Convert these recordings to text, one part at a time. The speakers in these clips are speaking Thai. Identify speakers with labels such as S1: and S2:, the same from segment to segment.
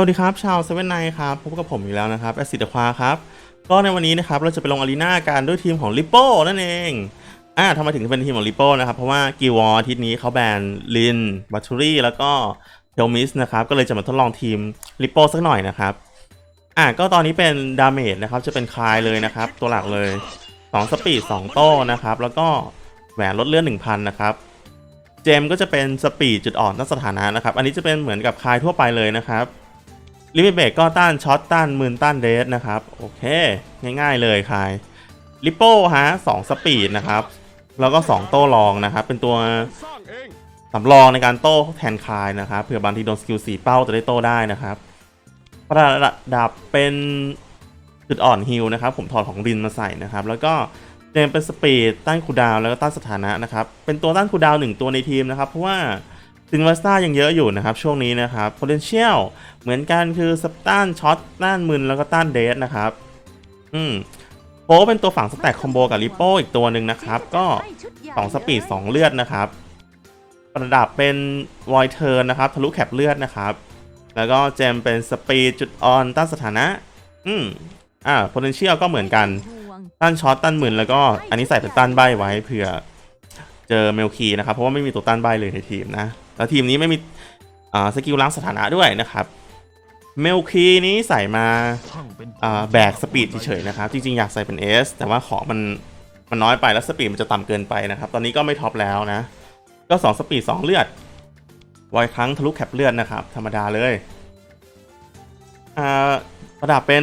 S1: วัสดีครับชาวเซเว่นไนครับพบกับผมอีกแล้วนะครับแอซิดควาครับก็ในวันนี้นะครับเราจะไปลงอารีนากันด้วยทีมของลิโป้นั่นเองอ่าทำไมถึงเป็นทีมของลิโป้นะครับ เพราะว่ากิวออาทิตย์นี้เขาแบนลินบัตทูรี่แล้วก็เทลมิสนะครับก็เลยจะมาทดลองทีมลิโป้สักหน่อยนะครับอ่าก็ตอนนี้เป็นดาเมจนะครับจะเป็นคลายเลยนะครับ ตัวหลักเลย 2 สปีด 2 โต้นะครับแล้วก็แหวนลดเลือด1,000นะครับเจมก็จะเป็นสปีดจุดอ่อนตั้งสถานะนะครับอันนี้จะเป็นเหมือนกับคลายทั่วไปเลยนะครับ ลิมิเบกก็ต้านช็อตต้านมืนต้านเดสนะครับ โอเค ง่ายๆเลยคายลิปโป้ฮะสองสปีดนะครับ แล้วก็ 2 โต้รองนะครับ เป็นตัว
S2: สำ
S1: รองในการโต้แทนคายนะครับเผื่อบางทีโดนสกิลสีเป้าจะได้โต้ได้นะครับ ประดับเป็นจุดอ่อนฮิลนะครับ ผมถอดของรินมาใส่นะครับ แล้วก็เจมเป็นสปีดต้านคูดาวแล้วก็ต้านสถานะนะครับ เป็นตัวต้านคูดาวหนึ่งตัวในทีมนะครับ เพราะว่า ซินวัสตายังเยอะอยู่นะครับ ช่วงนี้นะครับ potential เหมือนกันคือสต้านช็อตต้านมึนแล้วก็ต้านเดสนะครับ อืมโปเป็นตัวฝั่งสแต็กคอมโบกับลิโป้อีกตัวหนึ่งนะครับ ก็2สปีด2เลือดนะครับ ประดับเป็นวอยเทิร์นนะครับ ทะลุแคปเลือดนะครับ แล้วก็เจมเป็นสปีดจุดออนต้านสถานะ อืมอ่า potential ก็เหมือนกันต้านช็อตต้านหมื่นแล้วก็อันนี้ใส่เป็นต้านใบไว้เผื่อ เจอเมลคีนะครับ เพราะว่าไม่มีตัวต้านใบเลยในทีมนะ แล้วทีมนี้ไม่มีสกิลล้างสถานะด้วยนะครับ เมลคีนี้ใส่มาาแบกสปีดเฉยๆนะครับ จริงๆ อยากใส่เป็น S แต่ว่าของมันมันน้อยไปแล้วสปีดมันจะต่ำเกินไปนะครับ ตอนนี้ก็ไม่ท็อปแล้วนะ ก็ 2 สปีด 2 เลือดวอยครั้งทะลุแคปเลือดนะครับ ธรรมดาเลยอ่าระดับเป็น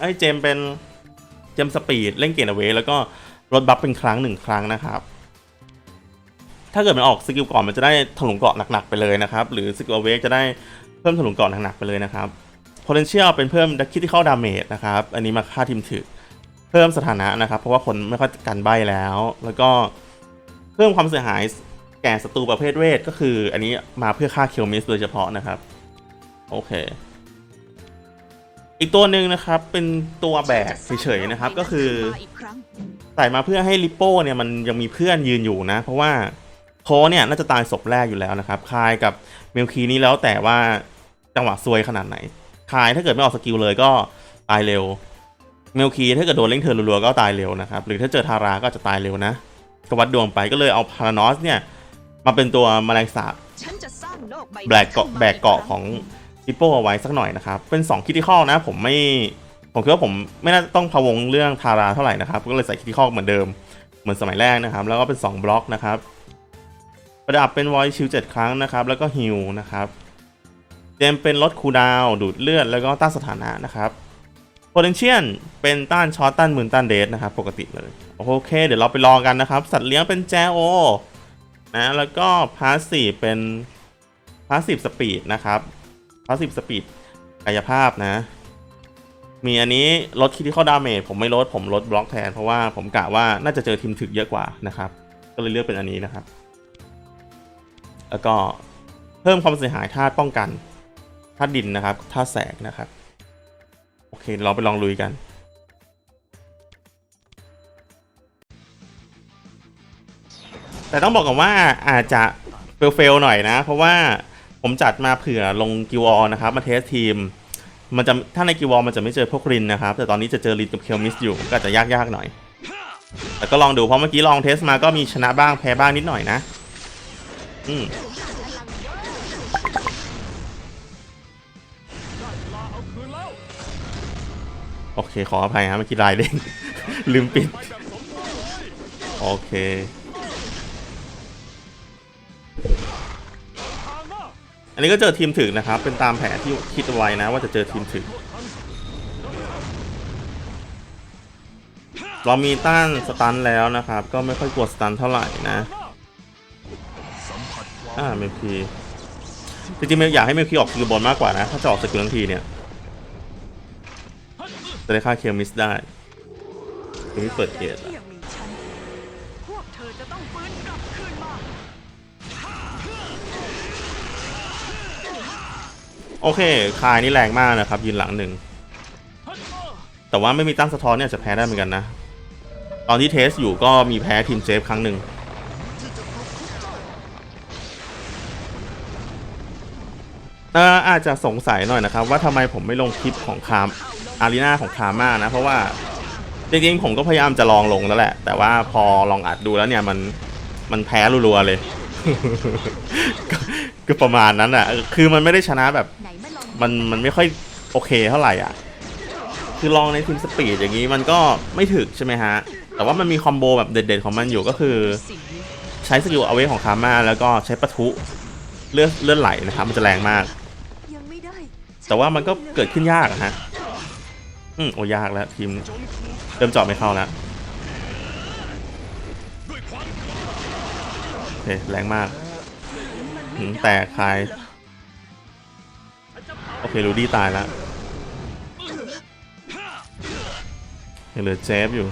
S1: ไอ้เจมเป็นเจมสปีดเล่นเกณฑ์เอาไว้แล้วก็ลดบัฟเป็นครั้งหนึ่งครั้งนะครับ ถ้าเกิดมันออกสกิลก่อนมันจะได้ถลุงเกาะหนักๆไปเลยนะครับ หรือสกิลเวกจะได้เพิ่มถลุงเกาะหนักๆไปเลยนะครับ potential เป็นเพิ่มดักคิที่เข้าดาเมจนะครับ อันนี้มาค่าทีมถึกเพิ่มสถานะนะครับ เพราะว่าคนไม่ค่อยกันใบแล้ว แล้วก็เพิ่มความเสียหายแก่ศัตรูประเภทเวทก็คือ อันนี้มาเพื่อฆ่าเคิลมิสโดยเฉพาะนะครับโอเค อีกตัวหนึ่งนะครับเป็นตัวแบกเฉยๆนะครับก็คือใส่มาเพื่อให้ลิปโป้เนี่ยมันยังมีเพื่อนยืนอยู่นะ เพราะว่า โคเนี่ยน่าจะตายศพแรกอยู่แล้วนะครับคายกับเมลคีนี้แล้วแต่ว่าจังหวะซวยขนาดไหนคายถ้าเกิดไม่ออกสกิลเลยก็ตายเร็ว เมลคีถ้าเกิดโดนเล่งเทิร์นรัวๆก็ตายเร็วนะครับ หรือถ้าเจอทาราก็จะตายเร็วนะก็วัดดวงไปก็เลยเอาพารานอสเนี่ยมาเป็นตัวมแมลงสาบแบกเกาะแบกเกาะของลิปโปเอาไว้สักหน่อยนะครับ เป็น2คิติคอลนะผมไม่ผมคิดว่าผมไม่น่าต้องพะวงเรื่องทาราเท่าไหร่นะครับ ก็เลยใส่คิติคอลเหมือนเดิมเหมือนสมัยแรกนะครับ แล้วก็เป็น 2 บล็อกนะครับ ประดับเป็นวอยชิลเจ็ดครั้งนะครับ แล้วก็ฮิลนะครับเจมเป็นลดคูดาวดูดเลือด แล้วก็ต้านสถานะนะครับ potential เป็นต้านช็อตต้านหมื่นต้านเดสนะครับ ปกติเลย โอเค เดี๋ยวเราไปลองกันนะครับ สัตว์เลี้ยงเป็นแจโอนะแล้วก็พาสซีฟเป็นพาสซีฟสปีดนะครับพาสซีฟสปีดกายภาพนะ มีอันนี้ลดคิดที่ข้าดาเมจผมไม่ลดผมลดบล็อกแทน เพราะว่าผมกะว่าน่าจะเจอทีมถึกเยอะกว่านะครับ ก็เลยเลือกเป็นอันนี้นะครับ แล้วก็เพิ่มความเสียหายธาตุป้องกันธาตุดินนะครับธาตุแสงนะครับ โอเคเราไปลองลุยกัน แต่ต้องบอกก่อนว่าอาจจะเฟลๆหน่อยนะ เพราะว่าผมจัดมาเผื่อลงกิวอลนะครับ มาเทสทีม มันจะถ้าในกิวอลมันจะไม่เจอพวกรินนะครับ แต่ตอนนี้จะเจอรินกับเคลมิสอยู่ก็จจะยากๆหน่อยแต่ก็ลองดูเพราะเมื่อกี้ลองเทสมาก็มีชนะบ้างแพ้บ้างนิดหน่อยนะ อืม
S2: ลาเอาคืนแล้ว
S1: โอเค ขออภัยฮะเมื่อกี้ลายเด้งลืมปิด
S2: ไปแบบสมบูรณ์เลย
S1: โอเค
S2: ทางหน้า
S1: อันนี้ก็เจอทีมถึกนะครับ เป็นตามแผนที่คิดเอาไว้นะ ว่าจะเจอทีมถึกเรามีต้านสตันแล้วนะครับ ก็ไม่ค่อยกลัวสตันเท่าไหร่นะ อ่าเมลคีจริงๆเมลอยากให้เมลคีออกสกิลบอลมากกว่านะ ถ้าจะออกสกิลทั้งทีเนี่ย จะได้ค่าเคลมิสได้เคลมิสเปิดเกต
S3: ที่ยังมีฉันพวกเธอจะ
S1: โอเค คายนี่แรงมากนะครับ ยืนหลังหนึ่ง แต่ว่าไม่มีตั้งสะท้อนเนี่ยจจะแพ้ได้เหมือนกันนะ ตอนที่เทสอยู่ก็มีแพ้ทีมเจฟครั้งหนึ่ง อออาจจะสงสัยหน่อยนะครับ ว่าทำไมผมไม่ลงคลิปของคามอารีนาของคาม่านะ เพราะว่าจริงๆผมก็พยายามจะลองลงแล้วแหละ แต่ว่าพอลองอัดดูแล้วเนี่ยมันมันแพ้รัวๆเลยก็ประมาณนั้นอะ คือมันไม่ได้ชนะแบบ
S4: มั
S1: นมันไม่ค่อยโอเคเท่าไหร่อะ คือลองในทีมสปีดอย่างนี้มันก็ไม่ถึกใช่ไหมฮะ แต่ว่ามันมีคอมโบแบบเด็ดๆของมันอยู่ก็คือ ใช้สกิลเอาไว้ของคาม่าแล้วก็ใช้ปะทุเลือดเลือดไหลนะครับมันจะแรงมาก แต่ว่ามันก็เกิดขึ้นยากอะฮะ อืมโอ้ยากแล้วทีมเริ่มเจาะไม่เข้าแล้วโอเคแรงมากหืมแต่คลาย โอเครูดี้ตายแล้วยังเหลือเจฟอยู่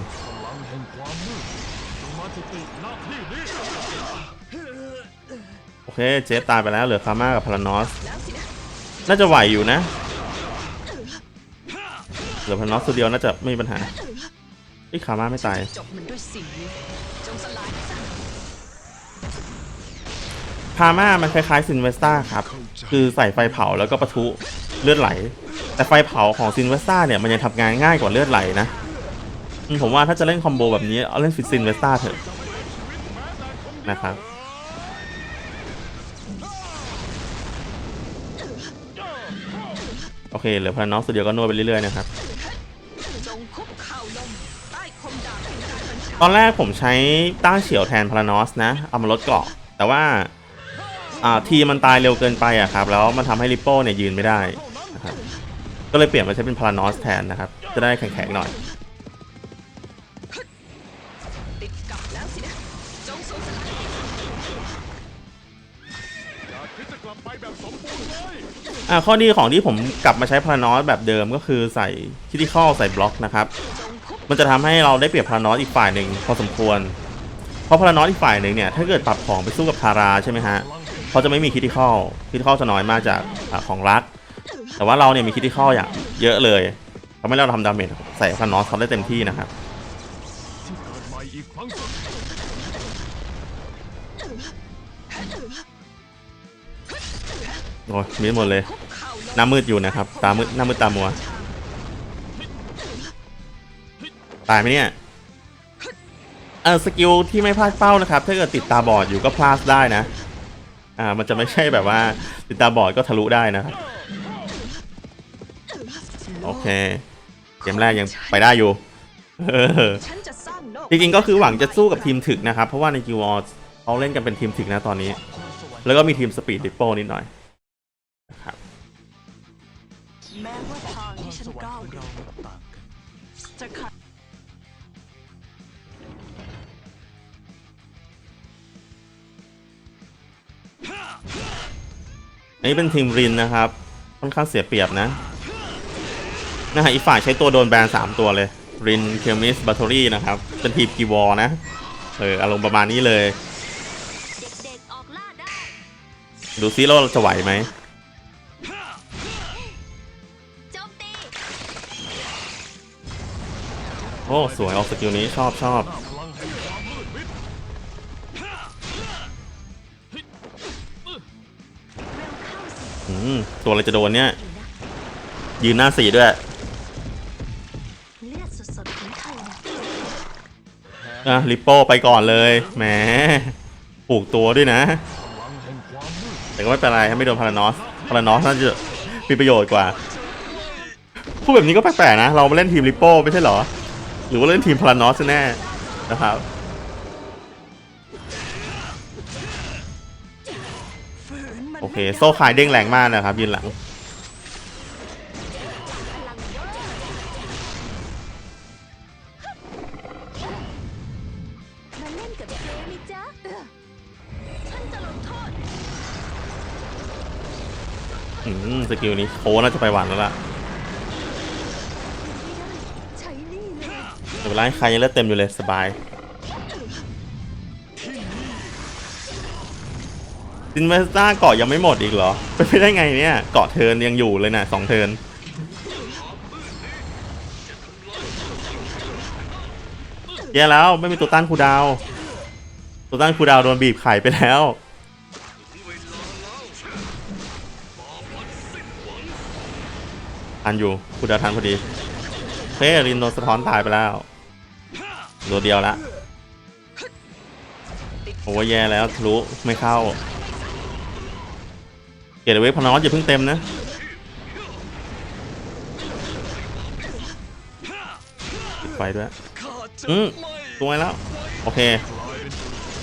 S1: โอเค เจฟตายไปแล้ว เหลือคาม่ากับพารานอส
S3: น่า
S1: จะไหวอยู่นะเหลือพารานอสตัวเดียวน่าจะไม่มีปัญหาไอ้ยคามาไม่ตาย
S3: จบมันด้วยสีจงสลายซะ
S1: พาม่ามันคล้ายๆซินเวสตาครับ คือใส่ไฟเผาแล้วก็ปะทุเลือดไหล แต่ไฟเผาของซินเวสตาเนี่ยมันยังทำงานง่ายกว่าเลือดไหลนะ ผมว่าถ้าจะเล่นคอมโบแบบนี้เอาเล่นฟิซินเวสตาเถอะนะครับ โอเคเหลือพาน้องสุดเดียวก็นวดไปเรื่อยๆนะครับ
S3: ต
S1: อนแรกผมใช้ต้าเฉียวแทนพารานอสนะ เอามาลดเกาะ แต่ว่าอ่าทีมันตายเร็วเกินไปอะครับ แล้วมันทำให้ริปโป้เนี่ยยืนไม่ได้นะครับก็เลยเปลี่ยนมาใช้เป็นพารานอสแทนนะครับ จะได้แข็งๆหน่อย
S2: อ่า
S1: ข้อดีของที่ผมกลับมาใช้พารานอสแบบเดิมก็คือใส่คิติคอลใส่บล็อกนะครับ มันจะทำให้เราได้เปรียบพารานอสอีกฝ่ายหนึ่งพอสมควร เพราะพารานอสอีกฝ่ายหนึ่งเนี่ยถ้าเกิดปรับของไปสู้กับทาราใช่ไหมฮะเขาจะไม่มีคิติคอลคิติคอลจะน้อยมากจากอของรัก แต่ว่าเราเนี่ยมีคิติคอลอย่างเยอะเลยทำให้เราทำดาเมจใส่พารานอสเขาได้เต็มที่นะครับ โอ้ยมีหมดเลยหน้ามืดอยู่นะครับ ตามืดหน้ามืดตามัว ตายไหมเนี่ยเออสกิลที่ไม่พลาดเป้านะครับ ถ้าเกิดติดตาบอดอยู่ก็พลาดได้นะ อ่า มันจะไม่ใช่แบบว่า ติดตาบอดก็ทะลุได้นะครับ โอเค เกมแรกยังไปได้อยู่
S3: จริง
S1: จริงๆก็คือหวังจะสู้กับทีมถึกนะครับ เพราะว่าในกิวอร์เขาเล่นกันเป็นทีมถึกนะตอนนี้ แล้วก็มีทีมสปีดดิปโปนิดหน่อยา
S4: งที่ฉันก้าวเดินจะขัด
S1: อันนี้เป็นทีมรินนะครับ ค่อนข้างเสียเปรียบนะนะฮะอีกฝ่ายใช้ตัวโดนแบนสามตัวเลยรินเคมิสบัตเทอรี่นะครับ เป็นทีมกีวอนะ เอออารมณ์ประมาณนี้เลย
S4: เด็กๆออกล่าได้
S1: ดูซิเราจะไหวไหม
S4: โอ้
S1: สวยออกสกิลนี้ชอบชอบอืมตัวอะไรจะโดนเนี่ย ยืนหน้าสี่ด้วย
S4: อะ
S1: ลิปโป้ไปก่อนเลยแหมปลูกตัวด้วยนะ
S2: แห่งความมืด
S1: แต่ก็ไม่เป็นไรถ้าไม่โดนพารานอสพารานอสน่าจะมีประโยชน์กว่าพูดแบบนี้ก็แปลกๆนะ เรามาเล่นทีมลิปโป้ไม่ใช่เหรอ หรือว่าเล่นทีมพารานอสแน่ๆนะครับ
S4: ฝืนมัน
S1: โอเค
S4: ไม่ได้
S1: โซ่คายเด้งแรงมากนะครับ ยืนหลัง
S4: พลังยอดมาเล่นกับเจไหมจ๊ะเออฉันจะลงโทษ
S1: อืม สกิลนี้โค้น่าจะไปหวานแล้วล่ะ
S4: เดี๋
S1: ยวเวลาใครยังเลือดเต็มอยู่เลยสบายซินเวสต้าเกาะยังไม่หมดอีกเหรอเป็นไปได้ไงเนี่ยเกาะเทินยังอยู่เลยนะสองเทินแย่แล้วไม่มีตัวต้านคูดาวตัวต้านคูดาวโดนบีบไข่ไปแล้วทันอยู่กูดาวทันพอดีเฮ้ยรินโดนสะท้อนตายไปแล้ว ตัวเดียวละโอ้ยแย่แล้วทะลุไม่เข้า เกตเวฟพนอสอย่าเพิ่งเต็มนะไฟด้วยอืมสวยแล้ว โอเค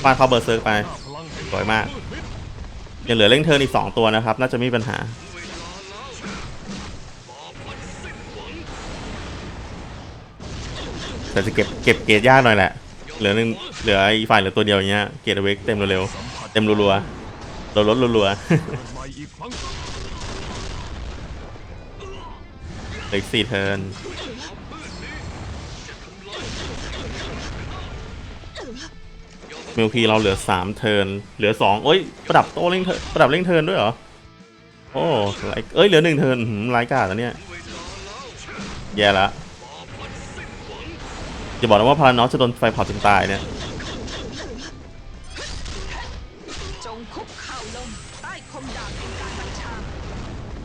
S1: ฟาดเข้าเบอร์เซิร์กไปสวยมากยังเหลือเร่งเทิร์นอีก 2 ตัวนะครับ น่าจะไม่มีปัญหา แต่จะเก็บเก็บเกรดยากหน่อยแหละ เหลือหนึ่งเหลืออีกฝ่ายเหลือตัวเดียวอย่างเงี้ย เกรดเวกเต็มเร็วๆ เต็มรัวๆโดนลดรัวๆ
S2: เหม่อีกครั้ง
S1: เหลืออีกสี่เทิร์นมิลคีเราเหลือสามเทิร์น เหลือสองเอ้ย ประดับโต้เร่งเทิร์นประดับเร่งเทิร์นด้วยเหรอ โอ้ไลเอ้ย เหลือหนึ่งเทิร์นไร้กาดแล้วเนี่ย แย่ละ อย่าบอกนะว่าพารานอสจะโดนไฟเผาจนตายเนี่ย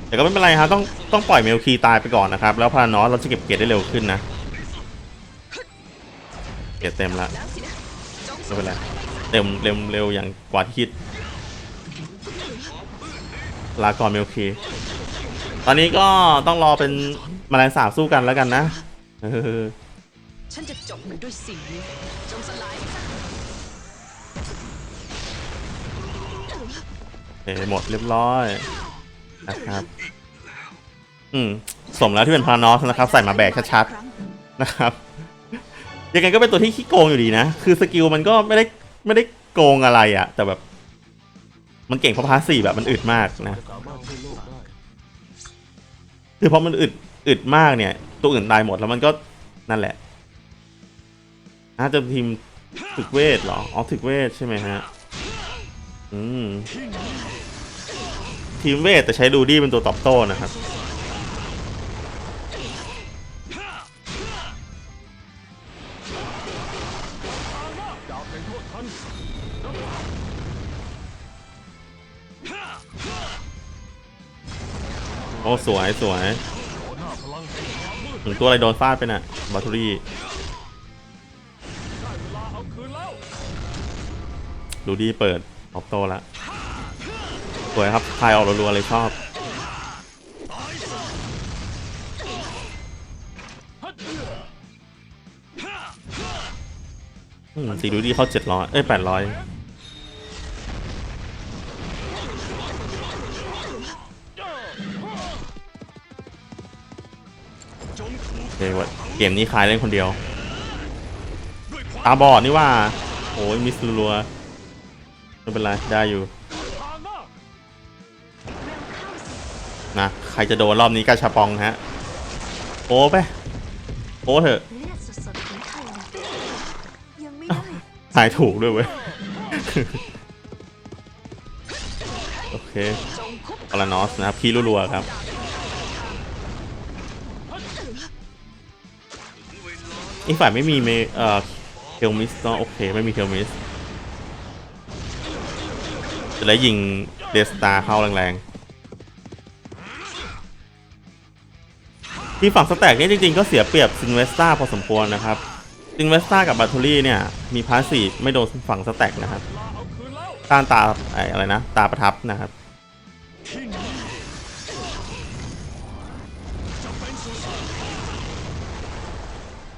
S3: แต่
S1: ก็ไม่เป็นไรครับต้องต้องปล่อยเมลคีตายไปก่อนนะครับ แล้วพารานอสเราจะเก็บเกียรติได้เร็วขึ้นนะเกียรติเต็มละไม่เป็นไรเร็วเร็วเร็วอย่างกว่าที่คิดลาก่อนเมลคีตอนนี้ก็ต้องรอเป็นแมลงสาบสู้กันแล้วกันนะ
S3: ฉันจะจบมันด้วยสิ่งนี้ จงสลายซะ
S1: โอหมดเรียบร้อยนะครับ อืม สมแล้วที่เป็นพานอสนะครับ ใส่มาแบกชัดๆนะครับ ยังไงก็เป็นตัวที่ขี้โกงอยู่ดีนะ คือสกิลมันก็ไม่ได้ไม่ได้โกงอะไรอะแต่แบบ มันเก่งเพราะพาสีแบบมันอึดมากนะ คือพอมันอึดอึดมากเนี่ย ตัวอื่นตายหมดแล้วมันก็นั่นแหละ น่าจะทีมถึกเวทเหรอ อ๋อถึกเวทใช่ไหมฮะ อืม ทีมเวทแต่ใช้ดูดี้เป็นตัวตอบโต้นะครับ
S2: โอ้
S1: สวยสวยถึงตัวอะไรโดนฟาดไปน่ะ บาทูรี่
S2: ดู
S1: ดี้เปิดตอบโต้ละสวยครับพายออกรัวๆเลยชอบสีดูดีเข้าเจ็ดร้อยเอ้ยแปดร้อยโอเควะเกมนี้คลายเล่นคนเดียวตาบอดนี่ว่า โอ้ยมิสรัว ไม่เป็นไร ได้อยู่
S2: ทางหน้า
S1: นะ ใครจะโดนรอบนี้กาชาปองฮะ โอ้ไป โอ้เถอะ
S4: เลือดสดๆของไทยยังไม่ได้
S1: ทายถูกด้วยเว้ย โอเค
S3: จงคุก
S1: พารานอสนะครับคีรัวๆครับ อีกฝ่ายไม่มีเมเอ่อเทลมิสก็โอเค ไม่มีเทลมิส จะได้ยิงเดสตาเข้าแรงๆ ที่ฝั่งสแต็กเนี่ยจริงๆ ก็เสียเปรียบซินเวสตาพอสมควรนะครับซินเวสตากับบัตเทอรี่เนี่ย มีพาสซีฟไม่โดนฝั่งสแต็กนะครับ
S2: ลาเอาคืนแล้ว
S1: ต้านตาไอ้อะไรนะ ตาประทับนะครับ
S2: ที่นี่จะเป็นสุสาน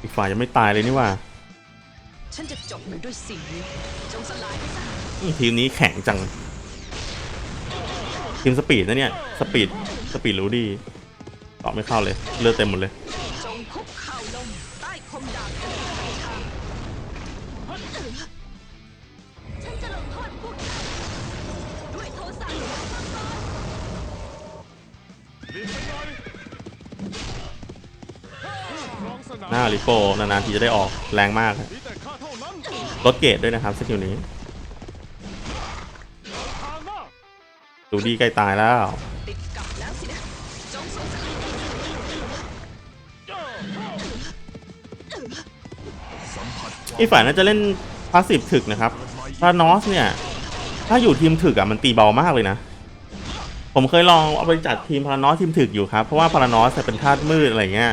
S1: อีกฝ่ายยังไม่ตายเลยนี่หว่า
S3: ฉันจะจบมันด้วยสิ่งนี้จงสลายซะ
S1: อืมทีมนี้แข็งจัง ทีมสปีดนะเนี่ยสปีดสปีดรู้ดีตอบไม่เข้าเลยเลือดเต็มหมดเลย
S3: ห
S4: น้าลิโก
S2: นา
S1: นๆทีจะได้ออกแรงมาก
S2: รถเก
S1: ตดด้วยนะครับสกิลนี้ ดูดีใกล้ตายแล้ว อีกฝ่ายน่าจะเล่นพาสซีฟถึกนะครับพานอสเนี่ย ถ้าอยู่ทีมถึกอะมันตีเบามากเลยนะ ผมเคยลองเอาไปจัดทีมพารานอสทีมถึกอยู่ครับ เพราะว่าพารานอสเป็นธาตุมืดอะไรเงี้ย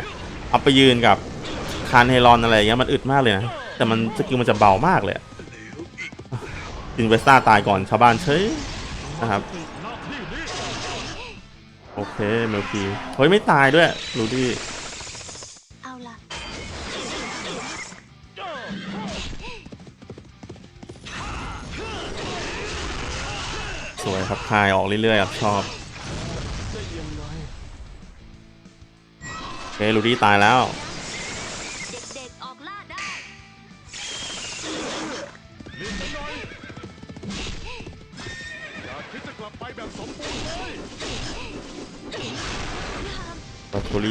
S1: เอาไปยืนกับคานเฮรอนอะไรเงี้ยมันอึดมากเลยนะ แต่มันสกิลมันจะเบามากเลยอินเวสตาตายก่อนชาวบ้านเฉยนะครับ โอเคเมลคีเฮ้ยไม่ตายด้วยรูดี้
S4: เอาล่ะ
S1: สวยครับคายออกเรื่อยๆครับชอบโอเครูดี้ตายแล้ว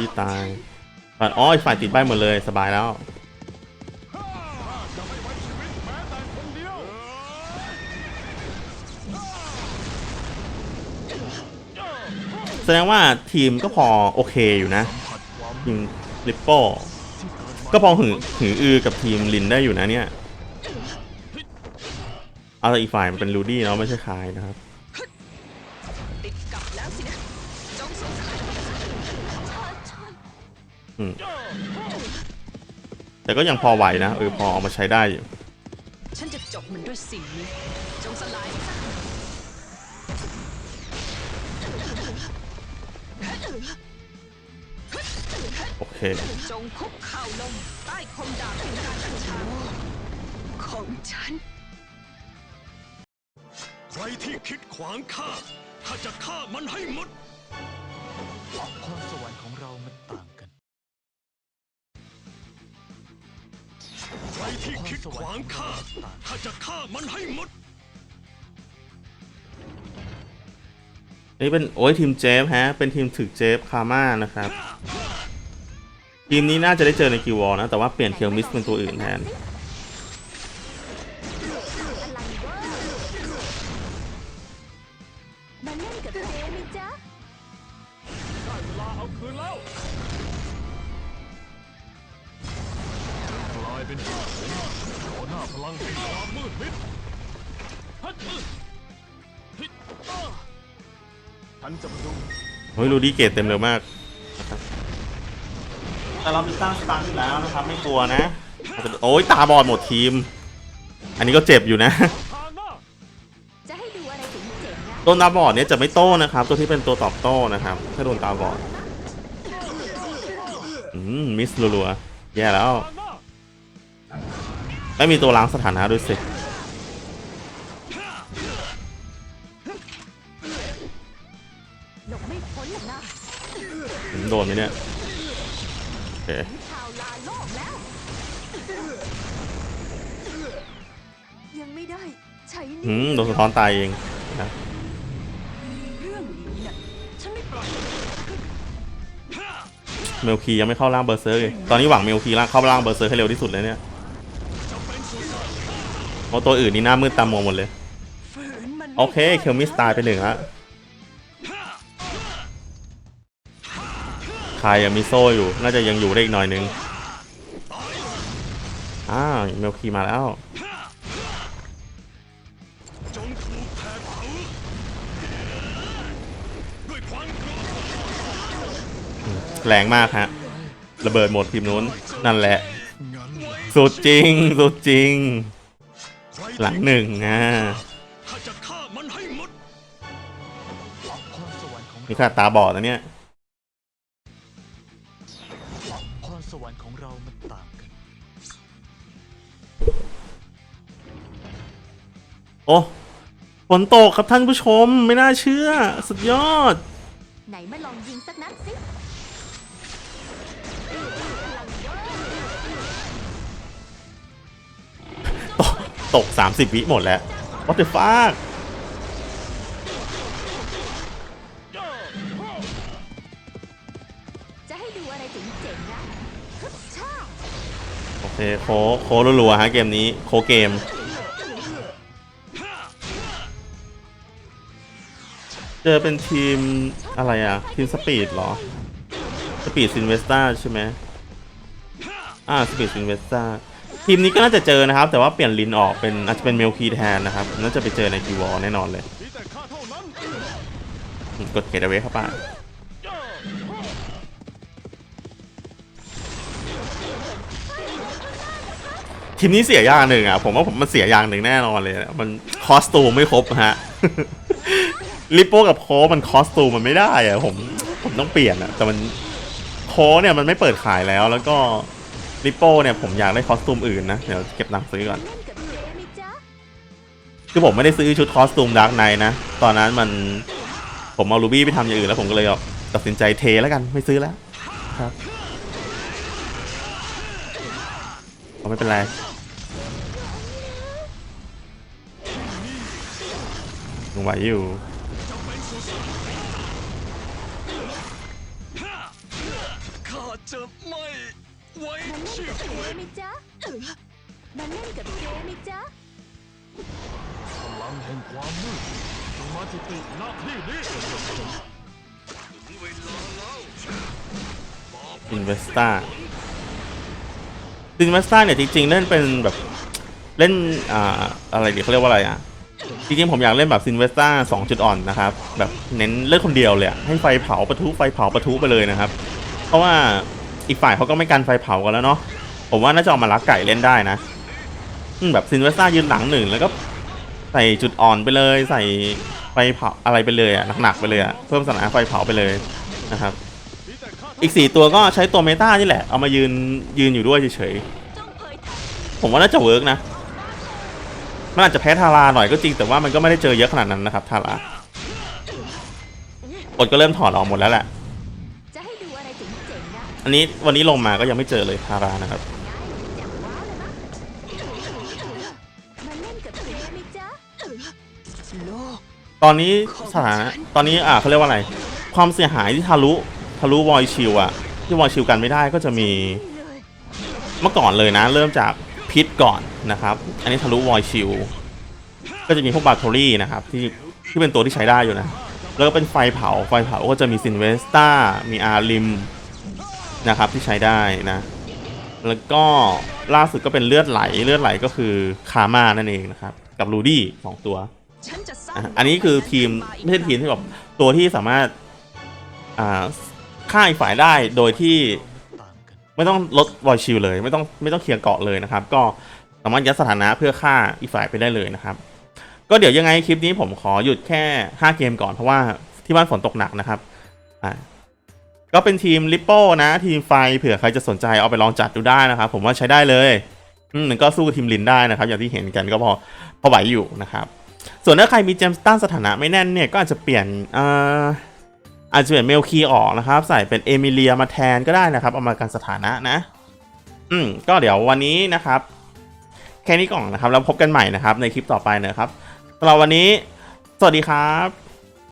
S2: ปั
S1: ตตูรี่ายอ๋อฝ่ายติดใบหมดเลยสบายแล้ว
S2: แส
S1: ดงว่าทีมก็พอโอเคอยู่นะทีมลิปโป้ก็พอหือหืออือกับทีมลินได้อยู่นะเนี่ย เอาแต่อีกฝ่ายมันเป็นรูดี้เนาะไม่ใช่คายนะครับ
S3: แต่
S1: ก็ยังพอไหวนะเออพอเอามาใช้ได้อยู่
S3: ฉันจะจบมันด้วยสิ่งนี้จงสลายซะ
S1: โอเค
S3: จงคุกเข่าลงใต้คมดาบแห่งการบัญชาของฉัน
S2: ใครที่คิดขวางข้าข้าจะฆ่ามันให้หมด
S5: พรสวรรค์ของเรามัน
S2: ดขวางข้า ข้าจะฆ่ามันให้หมด
S1: นี่เป็นโอ้ยทีมเจฟฮะ เป็นทีมถึกเจฟคาม่านะครับ ทีมนี้น่าจะได้เจอในคิววอลนะ แต่ว่าเปลี่ยนเคียวมิสเป็นตัวอื่นแทน
S4: เฮ้
S1: ยรูดี้เกตเต็มเร็วมากนะครับแต่เรามีตั้งสตาร์ทอยู่แล้วนะครับ ไม่กลัวนะ โอ้ยตาบอดหมดทีม อันนี้ก็เจ็บอยู่นะ
S2: ทางหน้า
S4: จะให้ดูอะไรถึงเจ๋งนะ
S1: ตัวตาบอดเนี่ยจะไม่โต้นะครับ ตัวที่เป็นตัวตอบโต้นะครับ ถ้าโดนตาบอด อืมมิสรัวๆแย่แล้ว
S2: ทางหน้า
S1: ไม่มีตัวล้างสถานะด้วยสิ
S4: น
S1: ไหมเนี่ยโอเค
S4: ชาวลาโลกแล้วยังไม่ได้ใช้
S1: อื
S4: นี่
S1: มโดนสะท้อนตายเองนะครับ
S4: เรื่องนี้น่ะฉันไม่ปล่อย
S1: เมลคียังไม่เข้าร่างเบอร์เซอร์เลยตอนนี้หวังเมลคีร่างเข้าร่างเบอร์เซอร์ให้เร็วที่สุดเลยเนี่ยเพราะตัวอื่นนี่หน้ามืดตามัวหมดเลย
S4: ฝืนมัน
S1: โอเค เคลมิสตายไปหนึ่งละายยังมีโซ่อยู่ น่าจะยังอยู่ได้อีกหน่อยนึง อ้าวเมลคีมาแล้ว
S2: จงถูกแผดเผาด้วยความโกรธ
S1: แรงมากฮะ ระเบิดหมดทีมนู้น นั่นแหละ
S2: งั้นเหรอ
S1: สุดจริง สุดจริง
S2: ใคร
S1: หลังหนึ่งอ่า
S2: ข้าจะฆ่ามันให้หมด
S5: พรสวรรค์ของ
S1: นี่
S5: เรา
S1: ค่ะตาบอดนะเนี่ย โอ้ฝนตกครับท่านผู้ชมไม่น่าเชื่อ สุดยอด
S4: ไหนมาลองยิงสักนัดสิ
S1: ตกตก 30 วิหมดแล้ว What the fuck
S4: จะให้ดูอะไรถึงเจ๋งนะฮึบชา
S1: โอเคโคโครัวๆฮะเกมนี้ โคเกม เจอเป็นทีมอะไรอะ ทีมสปีดเหรอ สปีดซินเวสตาใช่ไหมอ่าสปีดซินเวสตาทีมนี้ก็น่าจะเจอนะครับ แต่ว่าเปลี่ยนลินออกเป็นอาจจะเป็นเมลคีแทนนะครับ น่าจะไปเจอในกีวอแน่นอนเลย กดเกตเอาไว้เข้าไปทีมนี้เสียอย่างหนึ่งอะ ผมว่าผมมันเสียอย่างหนึ่งแน่นอนเลย มันคอสตูมไม่ครบฮะ ลิปโป้กับโคมันคอสตูมมันไม่ได้อะผมผมต้องเปลี่ยนอะแต่มันโคเนี่ยมันไม่เปิดขายแล้ว แล้วก็ลิปโป้เนี่ยผมอยากได้คอสตูมอื่นนะเดี๋ยวเก็บตังค์ซื้อก่อนคือผมไม่ได้ซื้อชุดคอสตูมดาร์กไนนะตอนนั้นมันผมเอารูบี้ไปทำอย่างอื่นแล้วผมก็เลยตัดสินใจเทแล้วกันไม่ซื้อแล้วครับเอาไม่เป็นไรยังไหวอยู่
S2: จงมาจุติณที่นี้ถึงเวลาแล้ว
S1: อินเวสต้าอินเวสต้าเนี่ยจริงๆเล่นเป็นแบบเล่นอ่าอะไรดีเขาเรียกว่าอะไรอะจริงๆผมอยากเล่นแบบซินเวสต้าสองจุดอ่อนนะครับ แบบเน้นเล่นคนเดียวเลยให้ไฟเผาประทุไฟเผาประทุไปเลยนะครับ เพราะว่าอีกฝ่ายเขาก็ไม่กันไฟเผากันแล้วเนาะผมว่าน่าจะเอามาลักไก่เล่นได้นะแบบซินเวสต้ายืนหลังหนึ่งแล้วก็ใส่จุดอ่อนไปเลย ใส่ ฟเผาอะไรไปเลยอะหนักๆไปเลยอะเพิ่มสถานะไฟเผาไปเลยนะครับ อีกสี่ตัวก็ใช้ตัวเมตานี่แหละ เอามายืนยืนอยู่ด้วยเฉยๆผมว่าน่าจะเวิร์กนะมันอาจจะแพ้ทาราหน่อยก็จริงแต่ว่ามันก็ไม่ได้เจอเยอะขนาดนั้นนะครับทาราอดก็เริ่มถอดออกหมดแล้วแหละ
S3: อัน
S1: นี้วันนี้ลงมาก็ยังไม่เจอเลยทารานะครับ ตอนนี้สถานะตอนนี้อ่าเขาเรียกว่าอะไร ความเสียหายที่ทะลุทะลุวอยชิลอะที่วอยชิลกันไม่ได้ก็จะมีเมื่อก่อนเลยนะ เริ่มจากพิษก่อนนะครับ อันนี้ทะลุวอยชิลก็จะมีพวกบาทอรี่นะครับที่ที่เป็นตัวที่ใช้ได้อยู่นะ แล้วก็เป็นไฟเผาไฟเผาก็จะมีซินเวสต้ามีอาริมนะครับที่ใช้ได้นะ แล้วก็ล่าสุดก็เป็นเลือดไหลเลือดไหลก็คือคามานั่นเองนะครับ กับรูดี้สองตัว อะอันนี้คือทีมไม่ใช่ทีมที่แบบตัวที่สามารถอ่าฆ่าอีกฝ่ายได้โดยที่
S5: ต่างกัน
S1: ไม่ต้องลดวอยชิลเลย ไม่ต้องไม่ต้องเคลียร์เกาะเลยนะครับ ก็สามารถยัดสถานะเพื่อฆ่าอีกฝ่ายไปได้เลยนะครับ ก็เดี๋ยวยังไงคลิปนี้ผมขอหยุดแค่ 5 เกมก่อนเพราะว่าที่บ้านฝนตกหนักนะครับอ่าก็เป็นทีมลิปโป้นะทีมไฟเผื่อใครจะสนใจเอาไปลองจัดดูได้นะครับ ผมว่าใช้ได้เลย อืมมันก็สู้ทีมลินได้นะครับ อย่างที่เห็นกันก็พอพอไหวอยู่นะครับ ส่วนถ้าใครมีเจมส์ตันสถานะไม่แน่นเนี่ยก็อาจจะเปลี่ยนอ่าอาจจะเปลี่ยนเมลคีออกนะครับ ใส่เป็นเอมิเลียมาแทนก็ได้นะครับ เอามากันสถานะนะ อืมก็เดี๋ยววันนี้นะครับ แค่นี้ก่อนนะครับ แล้วพบกันใหม่นะครับ ในคลิปต่อไปนะครับสำหรับวันนี้ สวัสดีครับ